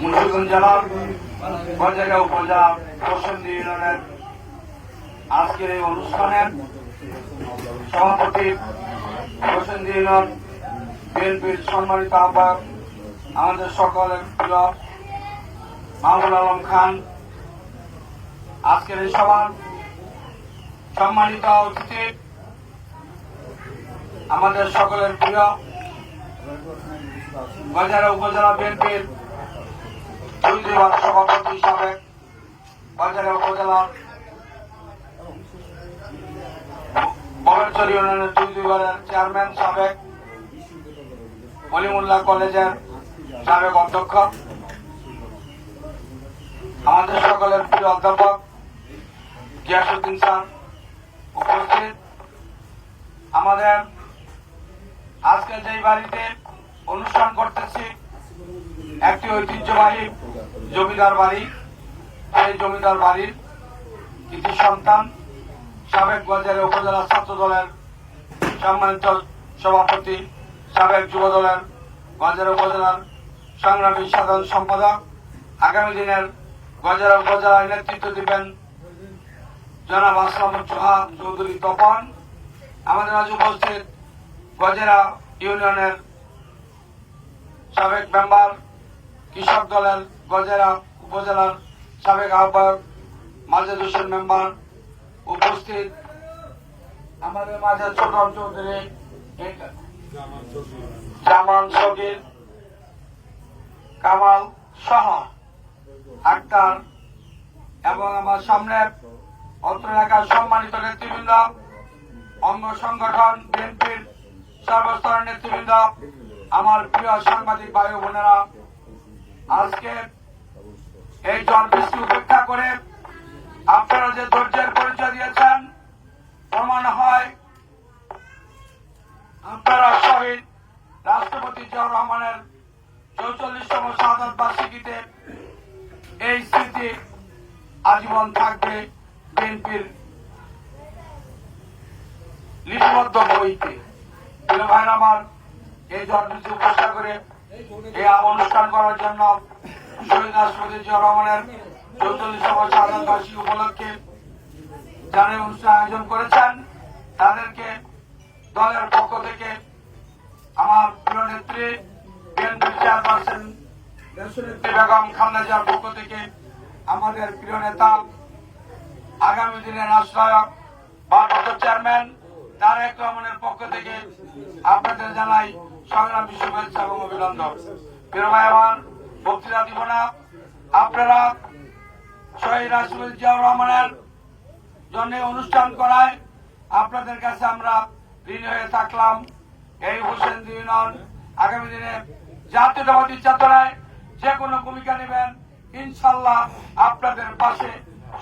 মুন্সিগঞ্জ জেলার গঞ্জাগা উপজেলা প্রসন্দি ইউনিয়নের আজকের এই অনুষ্ঠানের সভাপতি প্রসন্দি ইউনিয়ন, বিএনপির সম্মানিত আহ্বায়ক, আমাদের সকলের প্রিয় মাহমুদ আলম খান, আজকের এই সভার সম্মানিত অতিথি আমাদের সকলের প্রিয় বাজারা উপজেলা বিএনপির দুইবার সভাপতি সাবেক বাজারা উপজেলার চেয়ারম্যান সাবেক কলিমুল্লাহ কলেজের সাবেক অধ্যক্ষ। আমাদের সকলের প্রিয় অধ্যাপক গিয়াসুদ্দিন স্যার উপস্থিত। আমাদের আজকে যেই বাড়িতে অনুষ্ঠান করতেছি, একটি ঐতিহ্যবাহী জমিদার বাড়ি সেই জমিদার বাড়ির কৃতি সন্তান সাবেক বাজারে উপজেলা ছাত্র দলের সম্মানিত সভাপতি, সাবেক যুব দলের বাজারে উপজেলার সংগ্রামী সাধারণ সম্পাদক, আগামী দিনের গজারা উপজেলায় নেতৃত্ব দিবেন জনাব আসলাম চোহা চৌধুরী তপন। আমাদের আজ উপস্থিত গজেরা ইউনিয়নের সাবেক মেম্বার কৃষক দলের উপজেলার সাবেক আহ্বায়ক মাজেদ হোসেন মেম্বার উপস্থিত। আমাদের মাঝে ছোট চৌধুরী জামান সগির কামাল সহ আক্তার এবং আমার সামনে অত্র এলাকার সম্মানিত নেতৃবৃন্দ, অঙ্গ সংগঠন, বিএনপির সর্বস্তরের নেতৃবৃন্দ, আমার প্রিয় সাংবাদিক ভাই বোনেরা আজকে এই জল বৃষ্টি উপেক্ষা করে আপনারা যে ধৈর্যের পরিচয় দিয়েছেন, প্রমাণ হয় আপনারা শহীদ রাষ্ট্রপতি জিয়াউর রহমানের চৌচল্লিশতম শাহাদ বার্ষিকীতে এই স্মৃতি আজীবন থাকবে বিএনপির লিপিবদ্ধ বইতে। ভাইরা আমার এই জন্মদিন উপেক্ষা করে এই অনুষ্ঠান করার জন্য রাষ্ট্রপতি জিয়া রহমানের চৌচল্লিশতম উপলক্ষে যারা অনুষ্ঠান আয়োজন করেছেন। তাদেরকে দলের পক্ষ থেকে আমার প্রিয় নেত্রী, বিএনপি চেয়ারপারসন দেশনেত্রী বেগম খালেদা পক্ষ থেকে আমাদের প্রিয় নেতা, আগামী দিনের রাষ্ট্রায়ক ভারপ্রাপ্ত চেয়ারম্যান তারেক রহমানের পক্ষ থেকে আপনাদের জানাই সংগ্রামী শুভেচ্ছা এবং অভিনন্দন। প্রিয় ভাই আমার বক্তৃতা দিব না। আপনারা শহীদ রাষ্ট্রপতি জিয়াউর রহমানের জন্য অনুষ্ঠান করায় আপনাদের কাছে আমরা ঋণী হয়ে থাকলাম। এই হোসেন ইউনিয়ন আগামী দিনে জাতীয়তাবাদী চেতনায় যে কোনো ভূমিকা নেবেন। ইনশাল্লাহ আপনাদের পাশে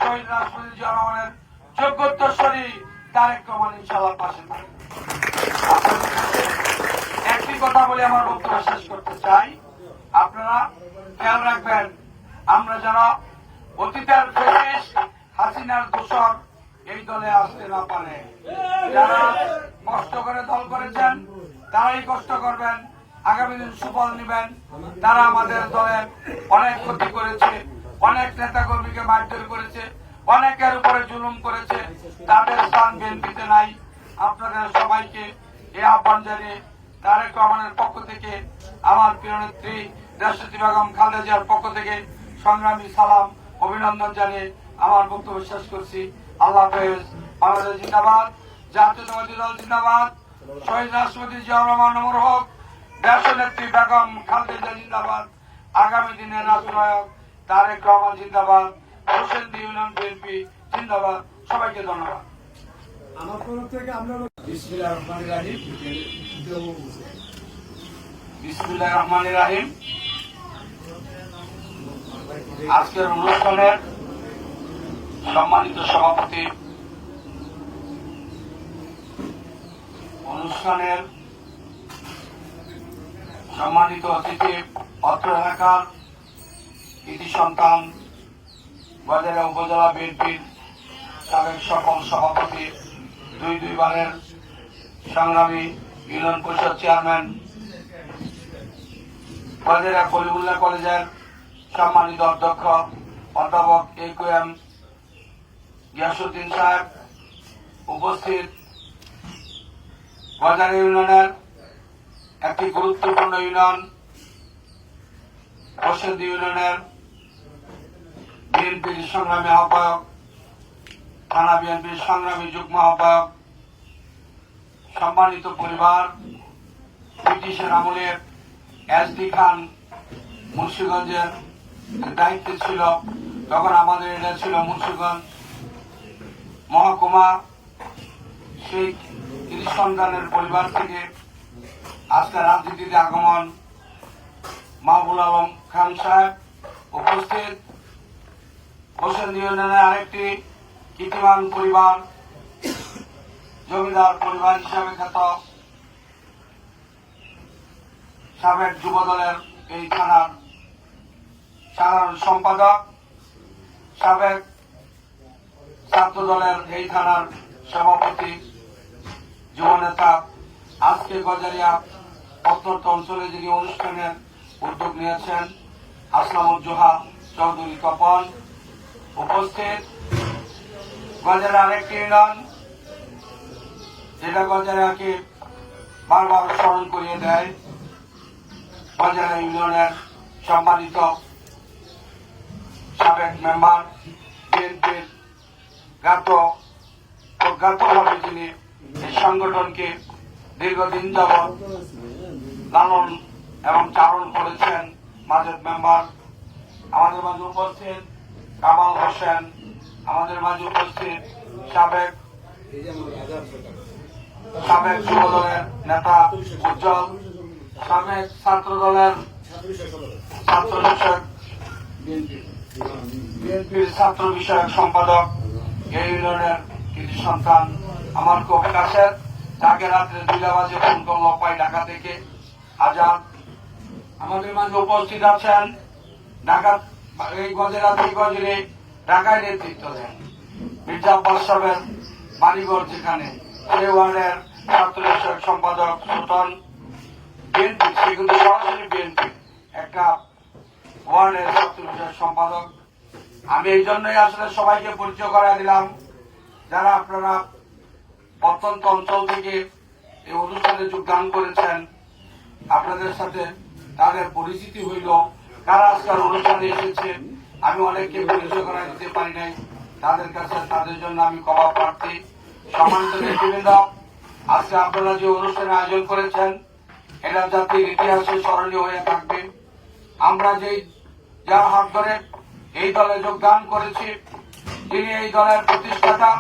শহীদ রাষ্ট্রপতি জিয়া রহমানের যোগ্যত্বস্বরী তারেক রহমান ইনশাল্লাহ পাশে একটি কথা বলে আমার বক্তব্য শেষ করতে চাই। আপনারা খেয়াল রাখবেন, আমরা যেন অতীতের ফেসিস হাসিনার দোষর এই দলে আসতে না পারে। যারা কষ্ট করে দল করেছেন, তারাই কষ্ট করবেন, আগামী দিন সুফল নেবেন। তারা আমাদের দলের অনেক ক্ষতি করেছে, অনেক নেতা কর্মীকে মারধর করেছে, অনেকের উপরে জুলুম করেছে। তাদের স্থান বিএনপিতে নাই। আপনাদের সবাইকে এই আহ্বান জানিয়ে তারেক রহমানের পক্ষ থেকে আমার প্রিয় নেত্রী রাষ্ট্রপতি বেগম জিয়ার পক্ষ থেকে সংগ্রামী সালাম, অভিনন্দন জানিয়ে আমার বক্তব্য শেষ করছি। আল্লাহ হাফেজ। বাংলাদেশ জিন্দাবাদ জাতীয়তাবাদী দল জিন্দাবাদ, শহীদ রাষ্ট্রপতি জিয়াউর রহমান নমর হোক দেশ নেত্রী বেগম খালেদা জিন্দাবাদ, আগামী দিনের রাষ্ট্রনায়ক তারেক রহমান জিন্দাবাদ হোসেন ইউনিয়ন বিএনপি জিন্দাবাদ। সবাইকে ধন্যবাদ। আমার তরফ থেকে আমরা বিসমিল্লাহ রহমান রাহিম। বিসমুল্লাহ রহমান রাহিম। আজকের অনুষ্ঠানের সম্মানিত সভাপতি অনুষ্ঠানের সম্মানিত অতিথি অত্র এলাকার কৃতি সন্তান, বাজারে উপজেলা বিএনপির সাবেক সকল সভাপতি, দুই দুইবারের সংগ্রামী ইউনিয়ন পরিষদ চেয়ারম্যান বাজারা কলিমুল্লাহ কলেজের সম্মানিত অধ্যক্ষ, অধ্যাপক এ কু এম গিয়াসুদ্দিন সাহেব উপস্থিত। বাজার ইউনিয়নের একটি গুরুত্বপূর্ণ ইউনিয়ন বসন্ত ইউনিয়নের বিএনপির সংগ্রামী আহ্বায়ক, থানা বিএনপির সংগ্রামী যুগ্ম আহ্বায়ক, সম্মানিত পরিবার, ব্রিটিশের আমলের এস ডি খান মুন্সিগঞ্জের দায়িত্বে ছিল, তখন আমাদের এটা ছিল মুন্সিগঞ্জ মহকুমা। সেই কৃষি সন্তানের পরিবার থেকে আজকে রাজনীতিতে আগমন। মাহবুল আলম খান সাহেব উপস্থিত। হোসেন ইউনিয়নের আরেকটি কীর্তিমান পরিবার, জমিদার পরিবার হিসাবে খ্যাত। সাবেক যুব দলের এই থানার সাধারণ সম্পাদক, সাবেক ছাত্র দলের এই থানার সভাপতি, যুবনেতা আজকে গজারিয়া অত্যন্ত অঞ্চলে যিনি অনুষ্ঠানের উদ্যোগ নিয়েছেন আসলামুজ্জোহা চৌধুরী তপন উপস্থিত। গজার আরেকটি ইউনিয়ন যেটা গজারিয়াকে বারবার স্মরণ করিয়ে দেয়। গজারিয়া ইউনিয়নের সম্মানিত সাবেক মেম্বার, বিএনপির জ্ঞাত অজ্ঞাতভাবে যিনি এই সংগঠনকে দীর্ঘদিন যাবৎ লালন এবং চারণ করেছেন মাজেদ মেম্বার, আমাদের মাঝে উপস্থিত কামাল হোসেন, আমাদের মাঝে উপস্থিত সাবেক সাবেক যুব দলের নেতা উজ্জ্বল সাবেক ছাত্র দলের ছাত্র বিষয়ক বিএনপির ছাত্র বিষয়ক সম্পাদক ইউনিয়নের কৃষি সন্তান আমার খুব কাছের তাকে রাত্রে দুইটা বাজে ফোন করল পাই ঢাকা থেকে। আজাদ, আমাদের মাঝে উপস্থিত আছেন ঢাকা এই গজেরা দুই গজরে ঢাকায় নেতৃত্ব দেন। মির্জা আব্বাস সাহেবের বাড়িঘর যেখানে সেই ওয়ার্ডের ছাত্র বিষয়ক সম্পাদক সুতন বিএনপি সে সরাসরি বিএনপি। একটা ওয়ার্ডের ছাত্র সম্পাদক। আমি এই জন্যই আসলে সবাইকে পরিচয় করা দিলাম। যারা আপনারা অত্যন্ত অঞ্চল থেকে এই অনুষ্ঠানে যোগদান করেছেন, আপনাদের সাথে তাদের পরিচিতি হইল, কারা আজকাল অনুষ্ঠানে এসেছে, আমি অনেককে পরিচয় করা দিতে পারি নাই। তাদের কাছে, তাদের জন্য আমি ক্ষমা প্রার্থী। সম্মানিত আজকে আপনারা যে অনুষ্ঠানে আয়োজন করেছেন এটা জাতির ইতিহাসে স্মরণীয় হয়ে থাকবে। আমরা যেই যার হাত ধরে এই দলে যোগদান করেছি, তিনি এই দলের প্রতিষ্ঠাতা,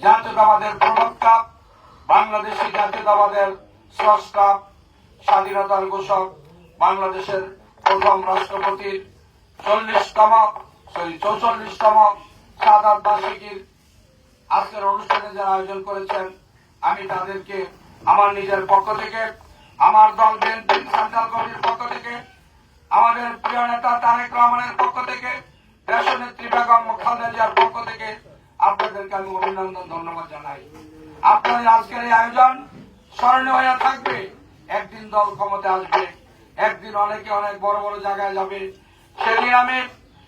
জাতীয়তাবাদের প্রবক্তা, বাংলাদেশি জাতীয়তাবাদের স্রষ্টা, স্বাধীনতার ঘোষক, বাংলাদেশের প্রথম রাষ্ট্রপতির চল্লিশতম, সরি, চৌচল্লিশতম সাদাত বার্ষিকীর আজকের অনুষ্ঠানে যারা আয়োজন করেছেন, আমি তাদেরকে, আমার নিজের পক্ষ থেকে আমার দল বিএনপি সেন্ট্রাল কমিটির পক্ষ থেকে, আমাদের প্রিয় নেতা তারেক রহমানের পক্ষ থেকে দেশ নেত্রী বেগম খালেদা পক্ষ থেকে আপনাদেরকে আমি অভিনন্দন, ধন্যবাদ জানাই। আপনাদের আজকের এই আয়োজন স্মরণীয় হয়ে থাকবে। একদিন দল ক্ষমতা আসবে, একদিন অনেকে অনেক বড় বড় জায়গায় যাবে। সেদিন আমি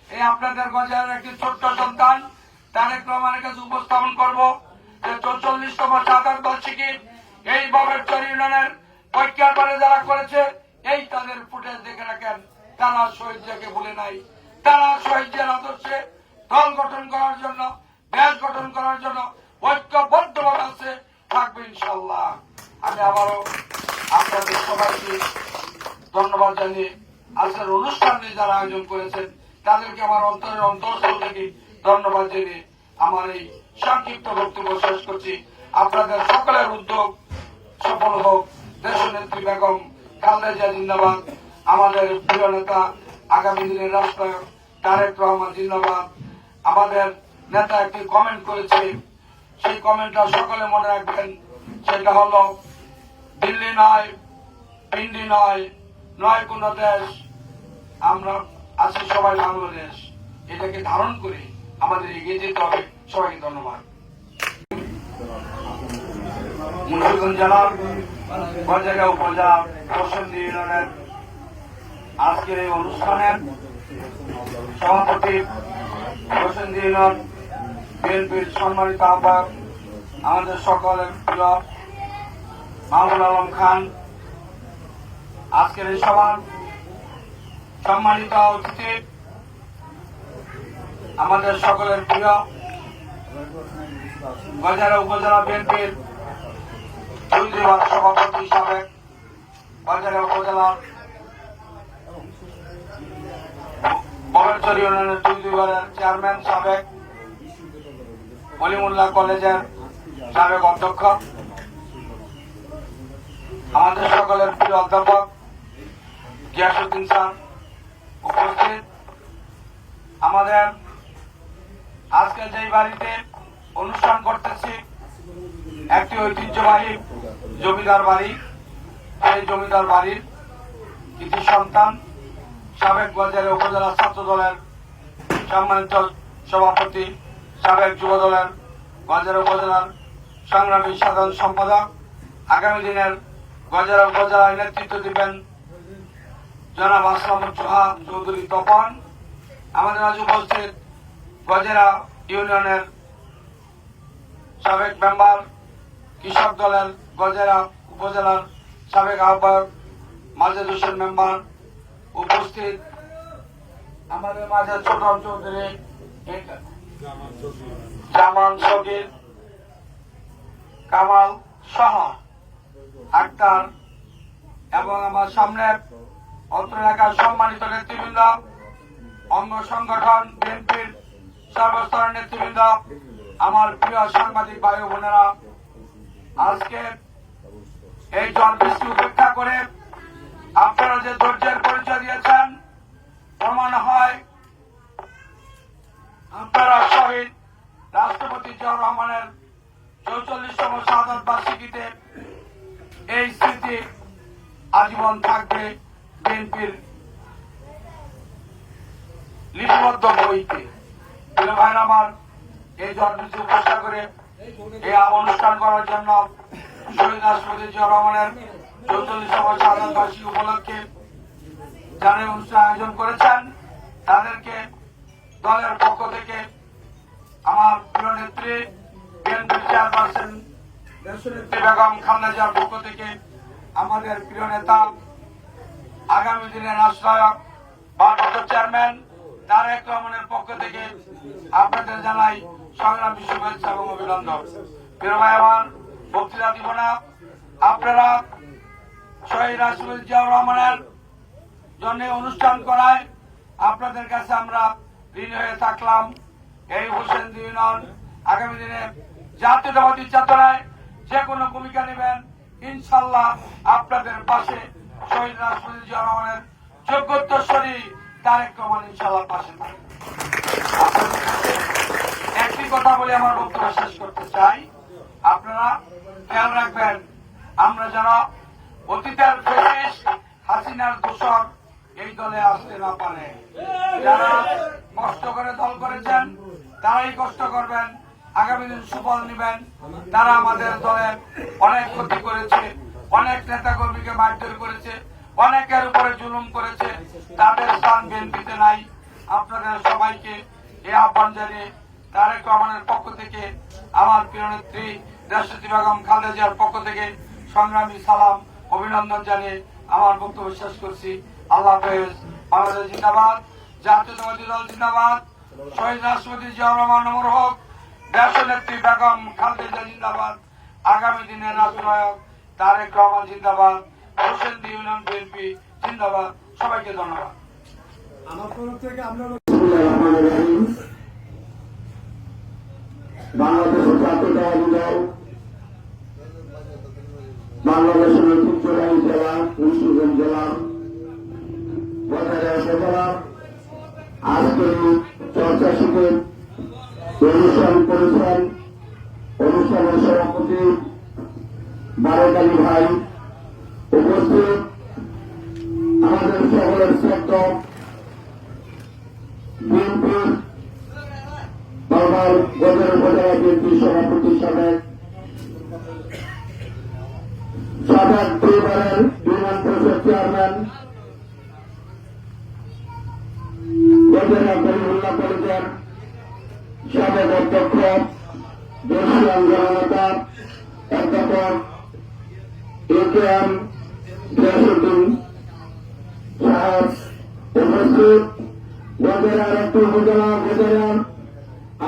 এই আপনাদের গজারের একটি ছোট্ট সন্তান তারেক রহমানের কাছে উপস্থাপন করব। যে চৌচল্লিশতম সাতার বার্ষিকী এই বাবেরচর ইউনিয়নের পরে যারা করেছে, এই তাদের ফুটেজ দেখে রাখেন। তারা শহীদকে ভুলে নাই। তারা শহীদের আদর্শে দল গঠন করার জন্য, দেশ গঠন করার জন্য ঐক্যবদ্ধভাবে আছে, থাকবে ইনশাল্লাহ আমি আবারও আপনাদের সবাইকে ধন্যবাদ জানিয়ে আজকের অনুষ্ঠানে যারা আয়োজন করেছেন, তাদেরকে আমার অন্তরের অন্তরস্থল থেকে ধন্যবাদ জানিয়ে আমার এই সংক্ষিপ্ত বক্তব্য শেষ করছি। আপনাদের সকলের উদ্যোগ সফল হোক। দেশ নেত্রী বেগম খালেদা জিন্দাবাদ, আমাদের প্রিয় নেতা আগামী দিনের রাষ্ট্রায়ক তারেক রহমান জিন্দাবাদ। আমাদের নেতা একটি কমেন্ট করেছে, সেই কমেন্টটা সকলে মনে রাখবেন, সেটা হলো, দিল্লি নয়, পিন্ডি নয় নয় কোন দেশ, আমরা আছি সবাই বাংলাদেশ। এটাকে ধারণ করে আমাদের এগিয়ে যেতে হবে। সবাইকে ধন্যবাদ। মুন্সিগঞ্জ জেলার গজারিয়া উপজেলা বসন্ত ইউনিয়নের আজকের এই অনুষ্ঠানের সভাপতি হোসেন দিনর বিএনপির সম্মানিত আহ্বায়ক, আমাদের সকলের প্রিয় মাহমুদ আলম খান। আজকের এই সভার সম্মানিত অতিথি আমাদের সকলের প্রিয় গজারা উপজেলা বিএনপির দুই বিভাগ সভাপতি সাবেক বাজারা উপজেলার বগরচর ইউনিয়নের চেয়ারম্যান সাবেক অলিমুল্লাহ কলেজের সাবেক অধ্যক্ষ, আমাদের সকলের প্রিয় অধ্যাপক গিয়াসুদ্দিন উপস্থিত। আমাদের আজকে যেই বাড়িতে অনুষ্ঠান করতেছি, একটি ঐতিহ্যবাহী জমিদার বাড়ি, এই জমিদার বাড়ির কৃতি সন্তান সাবেক বাজারে উপজেলা ছাত্র দলের সম্মানিত সভাপতি, সাবেক যুব দলের বাজারে উপজেলার সংগ্রামী সাধারণ সম্পাদক, আগামী দিনের গজারা উপজেলায় নেতৃত্ব দিবেন জনাব আসলাম চোহা চৌধুরী তপন। আমাদের মাঝে উপস্থিত গজেরা ইউনিয়নের সাবেক মেম্বার কৃষক দলের গজেরা উপজেলার সাবেক আহ্বায়ক মাজেদ হোসেন মেম্বার উপস্থিত। আমাদের মাঝে ছোট চৌধুরী জামান সগির, কামাল সহ আক্তার এবং আমার সামনে অত্র এলাকার সম্মানিত নেতৃবৃন্দ, অঙ্গ সংগঠন বিএনপির সর্বস্তরের নেতৃবৃন্দ, আমার প্রিয় সাংবাদিক ভাই বোনেরা আজকে এই জল বৃষ্টি উপেক্ষা করে আপনারা যে ধৈর্যের পরিচয় দিয়েছেন, প্রমাণ হয় আপনারা শহীদ রাষ্ট্রপতি জিয়াউর রহমানের চৌচল্লিশতম শাহাদ বার্ষিকীতে এই স্মৃতি আজীবন থাকবে বিএনপির লিপিবদ্ধ বইতে। ভাইরা আমার এই জন্মদিন উপেক্ষা করে এই অনুষ্ঠান করার জন্য শহীদ রাষ্ট্রপতি জিয়াউর রহমানের চৌচল্লিশতম শাহাদ বার্ষিকী উপলক্ষে যারা অনুষ্ঠান আয়োজন করেছেন, তাদেরকে দলের পক্ষ থেকে আমার প্রিয় নেত্রী বিএনপির চেয়ারপারসন দেশনেত্রী বেগম খালেদা পক্ষ থেকে আমাদের প্রিয় নেতা, আগামী দিনের রাষ্ট্রায়ক ভারপ্রাপ্ত চেয়ারম্যান তারেক রহমানের পক্ষ থেকে আপনাদের জানাই সংগ্রামী শুভেচ্ছা এবং অভিনন্দন। প্রিয় ভাই, আমার বক্তৃতা দিব না। আপনারা শহীদ রাষ্ট্রপতি জিয়াউর রহমানের জন্য অনুষ্ঠান করায় আপনাদের কাছে আমরা ঋণী হয়ে থাকলাম। এই হোসেন ইউনিয়ন আগামী দিনে জাতীয় জাতীয়তাবাদী চেতনায় যে কোনো ভূমিকা নেবেন। ইনশাল্লাহ আপনাদের পাশে শহীদ রাষ্ট্রপতি জিয়া রহমানের যোগ্যত্বস্বরী তারেক রহমান ইনশাল্লাহ পাশে থাকবে। কথা বলে আমার বক্তব্য শেষ করতে চাই। আপনারা খেয়াল রাখবেন, আমরা যারা অতীতের হাসিনার দোষর এই দলে আসতে না পারে। যারা কষ্ট করে দল করেছেন, তারাই কষ্ট করবেন, আগামী দিন সুফল নেবেন। তারা আমাদের দলের অনেক ক্ষতি করেছে, অনেক নেতা কর্মীকে মারধর করেছে, অনেকের উপরে জুলুম করেছে। তাদের স্থান বিএনপিতে নাই। আপনাদের সবাইকে এই আহ্বান জানিয়ে তারেক রহমানের পক্ষ থেকে, আমার প্রিয় নেত্রী রাষ্ট্রপতি বেগম খালেদা জিয়ার পক্ষ থেকে সংগ্রামী সালাম, অভিনন্দন জানিয়ে আমার বক্তব্য শেষ করছি। আল্লাহ বাংলাদেশ জিন্দাবাদ। জাতীয়তাবাদী দল জিন্দাবাদ। শহীদ রাষ্ট্রপতি জিয়াউর রহমান নমর হোক। দেশনেত্রী বেগম খালেদা জিন্দাবাদ। আগামী দিনের রাষ্ট্রনায়ক তারেক রহমান জিন্দাবাদ। হোসেন ইউনিয়ন বিএনপি জিন্দাবাদ। সবাইকে ধন্যবাদ। আমার তরফ থেকে আপনারা বাংলাদেশের জাতীয়তাবাদী দল বাংলাদেশের ঐতিহ্যবাহী জেলা, মুন্সিগঞ্জ জেলা আজকের এই চর্চা শিবির অনুষ্ঠান করেছেন অনুষ্ঠানের সভাপতি বারেক আলী ভাই। উপস্থিত আমাদের সকলের শ্রদ্ধ বিএনপির বারবার গজের উপজেলা বিএনপি সভাপতি সাবেক সাবেক দুইবারের ইউনিয়ন পরিষদ চেয়ারম্যান উপজেলা করিমুল্লাহ কলেজের সাবেক অধ্যক্ষ বর্ষিয়ান জননেতা অধ্যাপক এ কে এম গিয়াসুদ্দিন সাহেব উপস্থিত গজের আরেকটি উপজেলা উপজেলার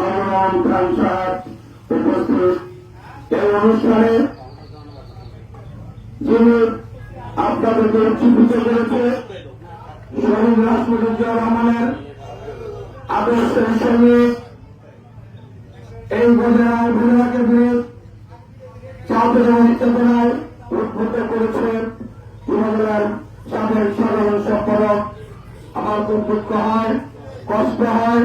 মামুন খান উপস্থিত। এই অনুষ্ঠানে যিনি আপনাদেরকে উজ্জীবিত করেছে, শহীদ রাষ্ট্রপতি রহমানের আদর্শের সঙ্গে এই উপজেলা উপজেলাকে দিয়ে ছাত্র চেতনায় উদ্ভূত করেছে উপজেলার সাবেক সাধারণ সম্পাদক। আমার দুঃখ হয়, কষ্ট হয়।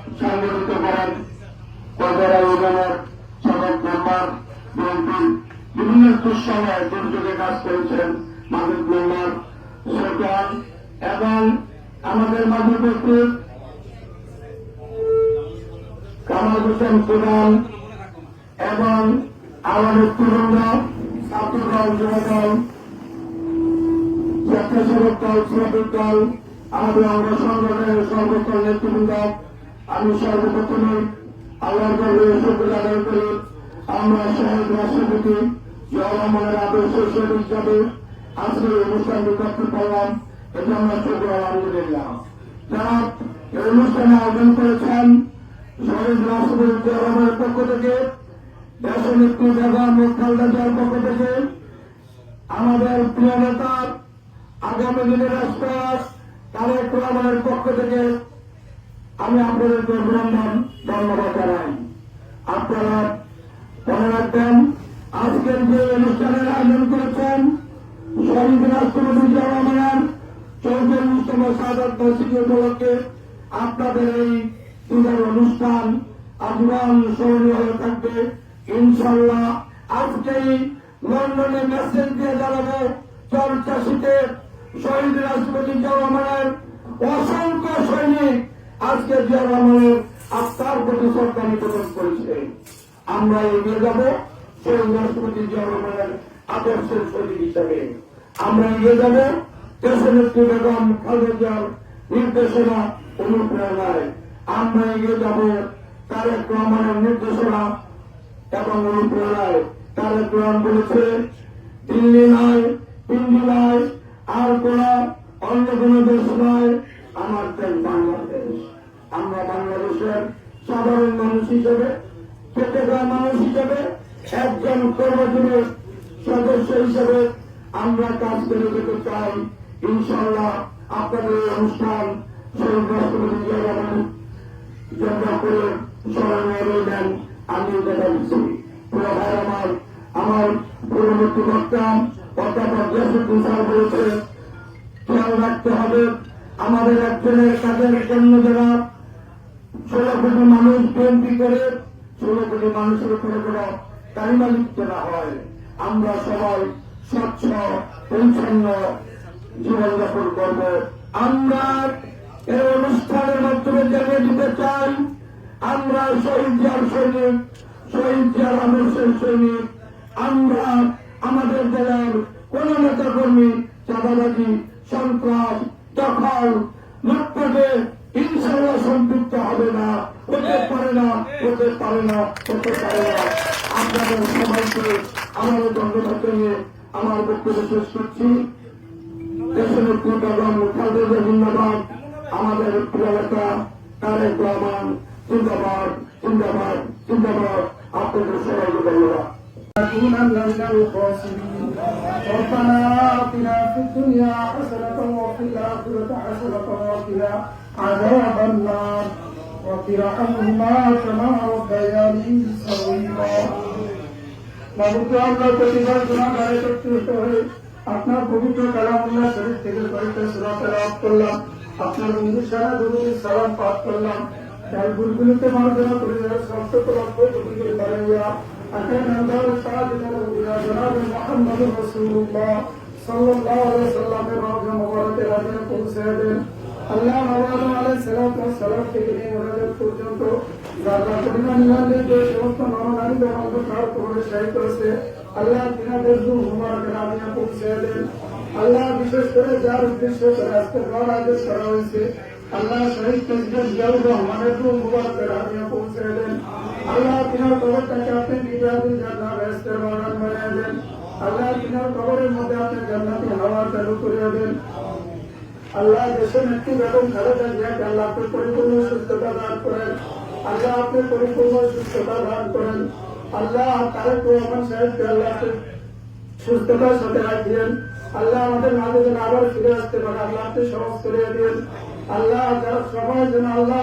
সংগঠিত করেন। গজেরা ইউনিয়নের সদর মেম্বার, বিএনপি, বিভিন্ন দুঃসময়ে দুর্যোগে কাজ করেছেন মালিক মেম্বার সুলতান এবং আমাদের মাঝে উপস্থিত কামাল হোসেন সুদান এবং আমাদের তরুণ ছাত্রদল, যুবদল স্বেচ্ছাসেবক দল শ্রমিক দল, আমাদের অঙ্গ সংগঠনের সর্বস্তর নেতৃবৃন্দ আমি সর্বপ্রথমে আল্লাহর গর্বে শুক্র আদায় করি আমরা শহীদ রাষ্ট্রপতি রহমানের আদর্শ শহীদ হিসাবে আজকে এই অনুষ্ঠানটি করতে পারলাম। এটা আমরা শুক্র আলহামদুলিল্লাহ যারা এই অনুষ্ঠানে আয়োজন করেছেন শহীদ রাষ্ট্রপতি জিয়া পক্ষ থেকে দেশের নেত্রী বেগম খালেদা জিয়ার পক্ষ থেকে, আমাদের প্রিয় নেতা, আগামী দিনের রাষ্ট্র তারেক রহমানের পক্ষ থেকে আমি আপনাদেরকে অভিনন্দন ধন্যবাদ জানাই। আপনারা মনে রাখবেন, আজকের যে অনুষ্ঠানের আয়োজন করেছেন, শহীদ রাষ্ট্রপতি রহমানের চৌচল্লিশতম সাধারণ বার্ষিকী উপলক্ষে আপনাদের এই দুধের অনুষ্ঠান আজীবন স্মরণীয় হয়ে থাকবে। ইনশাল্লাহ আজকেই লন্ডনে মেসেজ দিয়ে জানাব চর্চা শীতে শহীদ রাষ্ট্রপতি জিয়া অসংখ্য সৈনিক। আজকে জিয়া রহমানের আত্মার প্রতি শ্রদ্ধা নিবেদন করেছে। আমরা এগিয়ে যাব শহীদ রাষ্ট্রপতি জিয়া রহমানের আদর্শের সৈনিক হিসাবে। আমরা এগিয়ে যাব দেশের নেত্রী বেগম খালেদা জিয়ার নির্দেশনা অনুপ্রেরণায়। আমরা এগিয়ে যাব তারেক রহমানের নির্দেশনা এবং অনুপ্রেরণায়। তারেক রহমান বলেছে, দিল্লি নয় পিন্ডি নয়, আর কোন অন্য কোন দেশ নয় আমার দেশ বাংলাদেশ। আমরা বাংলাদেশের সাধারণ মানুষ হিসেবে খেতে খাওয়া মানুষ হিসেবে, একজন কর্মজীবী সদস্য হিসেবে আমরা কাজ করে যেতে চাই। ইনশাল্লাহ আপনাদের এই অনুষ্ঠান আমি যেটা দিচ্ছি। আমার আমার বক্তা অধ্যাপক খেয়াল রাখতে হবে আমাদের একজনের কাজের জন্য যারা ষোলো কোটি মানুষ বিএনপি করে, ষোলো কোটি মানুষের উপরে কোনো কালিমা লিখতে না হয়। আমরা সবাই স্বচ্ছ, পরিচ্ছন্ন জীবনযাপন করব। আমরা এই অনুষ্ঠানের মাধ্যমে জানিয়ে দিতে চাই, আমরা শহীদ জিয়ার সৈনিক, শহীদ জিয়ার আদর্শের সৈনিক, আমরা আমাদের জেলার কোন নেতা কর্মী চাঁদাবাজি, সন্ত্রাস দখল লুটপাটে ইনশাল্লাহ সম্পৃক্ত হবে না। হতে পারে না, হতে পারে না, হতে পারে না। আপনাদের সবাইকে আমার ধন্যবাদ জানিয়ে আমার বক্তব্য শেষ করছি। দেশের বেগম খালেদা জিন্দাবাদ, আমাদের প্রিয় নেতা তারেক রহমান, জিন্দাবাদ জিন্দাবাদ জিন্দাবাদ। আপনাদের সবাইকে ধন্যবাদ। لنكونن من الخاسرين ربنا آتنا في الدنيا حسنة وفي الآخرة حسنة وقنا عذاب النار رب ارحمهما كما ربياني صغيرا বাবুকে আমরা প্রতিবার গুণাগারে প্রত্যুষ্ট হয়ে আপনার পবিত্র কালামুল্লাহ শরীফ থেকে কয়েকটা সুরা তেলাওয়াত করলাম আপনার বন্ধু সারা দুরুদ সালাম পাঠ করলাম তার গুলগুলিতে মার্জনা করে সমস্ত লক্ষ কোটি করে বাড়াইয়া আকার নাদার সাহায্য করে জনাব মোহাম্মদ রাসূলুল্লাহ সাল্লাল্লাহু আলাইহি সাল্লামের রওজা মোবারকে রাজনে পৌঁছে দেন আল্লাহ নওয়াজ আলাইহিস সালাতু ওয়াস সালাম থেকে শহীদ প্রেসিডেন্ট জিয়াউর রহমানের আল্লাহ তিনার আল্লাহ সুস্থতার সাথে রাখিয়েন আল্লাহ আমাদের মাঝে যেন আবার ফিরে আসতে পারে, আল্লাহ আপনি আল্লাহ, যারা সবাই আল্লাহ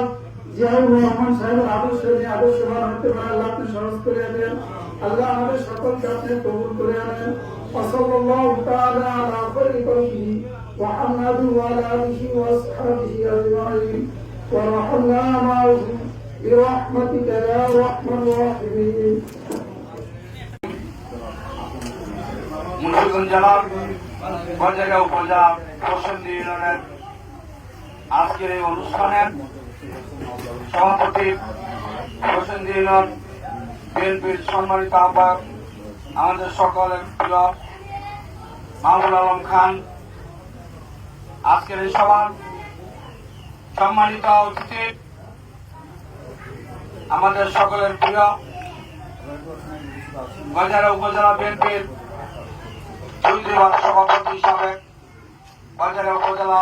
জিয়াউর রহমান সাহেবের আদর্শ নিয়ে আদর্শবান হতে পারে আল্লাহ আপনি সহজ করে দেন আল্লাহ আমাদের সকলকে আপনি কবুল করে আনেন وصلى الله تعالى على خير خلقه محمد وعلى اله واصحابه اجمعين ورحمنا معهم برحمتك يا ارحم الراحمين মুন্সিগঞ্জ জেলার গঞ্জাগা উপজেলা প্রসন্দী ইউনিয়নের আজকের এই অনুষ্ঠানের সভাপতি প্রসন্দী ইউনিয়ন বিএনপির সম্মানিত আহ্বায়ক, আমাদের সকলের প্রিয় মাহমুদ আলম খান। আজকের এই সভার সম্মানিত অতিথি আমাদের সকলের প্রিয় গঞ্জারা উপজেলা বিএনপির দুই সভাপতি হিসাবে বাজারে উপজেলা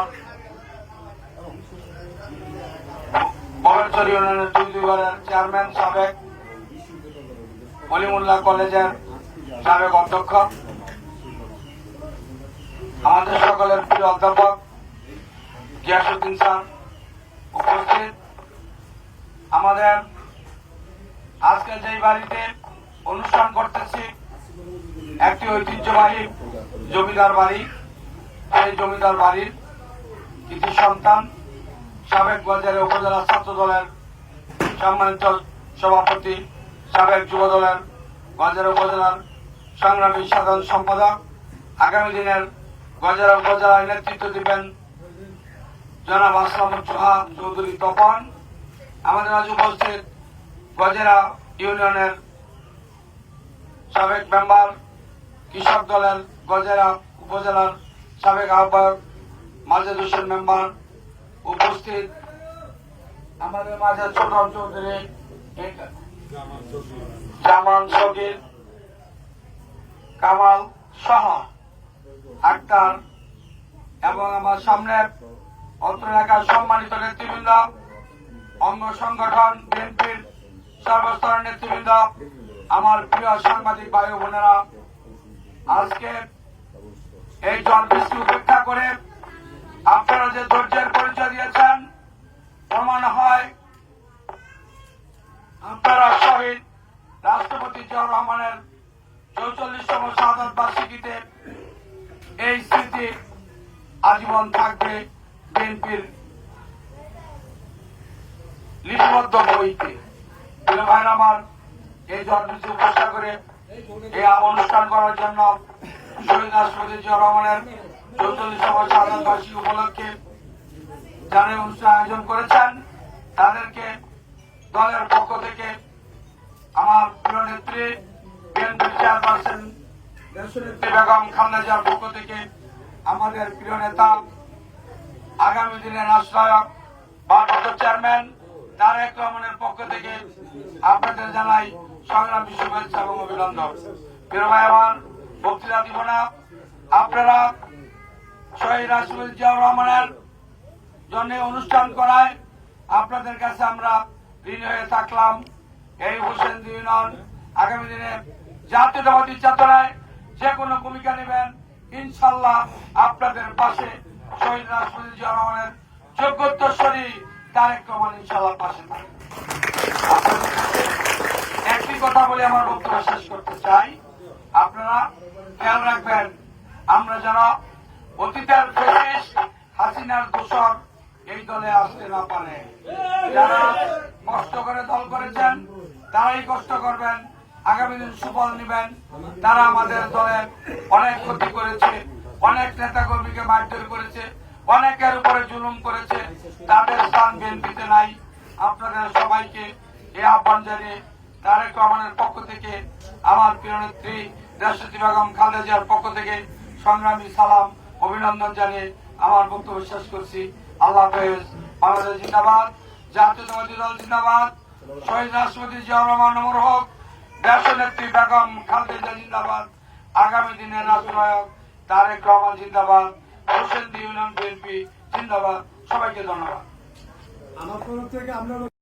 দুইবারের চেয়ারম্যান সাবেক কলিমুল্লাহ কলেজের সাবেক অধ্যক্ষ। আমাদের সকলের প্রিয় অধ্যাপক গিয়াসুদ্দিন স্যার উপস্থিত। আমাদের আজকে যেই বাড়িতে অনুষ্ঠান করতেছি, একটি ঐতিহ্যবাহী জমিদার বাড়ি। সেই জমিদার বাড়ির কৃতি সন্তান সাবেক বাজারে উপজেলা ছাত্র দলের সম্মানিত সভাপতি, সাবেক যুব দলের গজারা উপজেলার সংগ্রামী সাধারণ সম্পাদক, আগামী দিনের গজারা উপজেলার নেতৃত্ব দিবেন জনাব আসলাম চোহা চৌধুরী তপন। আমাদের আজ উপস্থিত গজেরা ইউনিয়নের সাবেক মেম্বার, কৃষক দলের গজেরা উপজেলার সাবেক আহ্বায়ক মাজেদ হোসেন মেম্বার উপস্থিত আমাদের মাঝে ছোট চৌধুরী জামান সগির কামাল সহ আক্তার এবং আমার সামনে অত্র এলাকার সম্মানিত নেতৃবৃন্দ, অঙ্গ সংগঠন বিএনপির সর্বস্তরের নেতৃবৃন্দ, আমার প্রিয় সাংবাদিক ভাই বোনেরা, আজকে এই জন বৃষ্টি উপেক্ষা করে আপনারা যে ধৈর্যের পরিচয় দিয়েছেন, প্রমাণ হয় আপনারা শহীদ রাষ্ট্রপতি জিয়াউর রহমানের চৌচল্লিশতম শাহাদ বার্ষিকীতে এই স্মৃতি আজীবন থাকবে বিএনপির লিপিবদ্ধ বইতে। ভাইরা আমার, এই জন্মদিন উপেক্ষা করে এই অনুষ্ঠান করার জন্য শহীদ রাষ্ট্রপতি জিয়া রহমানের চৌচল্লিশতম সাধারণ বার্ষিকী উপলক্ষে যারা অনুষ্ঠান আয়োজন করেছেন, তাদেরকে দলের পক্ষ থেকে আমার প্রিয় নেত্রী, বিএনপি চেয়ারপারসন দেশনেত্রী বেগম খালেদা জিয়ার পক্ষ থেকে আমাদের প্রিয় নেতা, আগামী দিনের আশ্রয়ক ভারপ্রাপ্ত চেয়ারম্যান তারেক রহমানের পক্ষ থেকে আপনাদের জানাই সংগ্রামী শুভেচ্ছা এবং অভিনন্দন। প্রিয় ভাই আমার বক্তৃতা দিব না। আপনারা শহীদ রাষ্ট্রপতি জিয়াউর রহমানের জন্য অনুষ্ঠান করায় আপনাদের কাছে আমরা ঋণ হয়ে থাকলাম। এই হোসেন ইউনিয়ন আগামী দিনে জাতীয়তাবাদী চেতনায় যে কোনো ভূমিকা নেবেন, ইনশাল্লাহ আপনাদের পাশে শহীদ রাষ্ট্রপতি জিয়া রহমানের যোগ্যত্বস্বরী তারেক রহমান ইনশাল্লাহ পাশে থাকবে। একটি কথা বলে আমার বক্তব্য শেষ করতে চাই। আপনারা খেয়াল রাখবেন, আমরা যেন অতীতের ফেসিস হাসিনার দোষর এই দলে আসতে না পারে। যারা কষ্ট করে দল করেছেন, তারাই কষ্ট করবেন, আগামী দিন সুফল নেবেন। তারা আমাদের দলের অনেক ক্ষতি করেছে, অনেক নেতা কর্মীকে মারধর করেছে, অনেকের উপরে জুলুম করেছে। তাদের স্থান বিএনপিতে নাই। আপনাদের সবাইকে এই আহ্বান জানিয়ে তারেক রহমানের পক্ষ থেকে, আমার প্রিয় নেত্রী রাষ্ট্রপতি বেগম খালেদা জিয়ার পক্ষ থেকে সংগ্রামী সালাম অভিনন্দন জানিয়ে আমার বক্তব্য শেষ করছি। আল্লাহ হাফেজ। বাংলাদেশ জিন্দাবাদ। জাতীয়তাবাদী দল জিন্দাবাদ। শহীদ রাষ্ট্রপতি জিয়াউর রহমান নমর হোক। দেশ নেত্রী বেগম খালেদা জিন্দাবাদ। আগামী দিনের রাষ্ট্রনায়ক তারেক রহমান জিন্দাবাদ। হোসেন ইউনিয়ন বিএনপি জিন্দাবাদ। সবাইকে ধন্যবাদ। আমার তরফ থেকে আমরা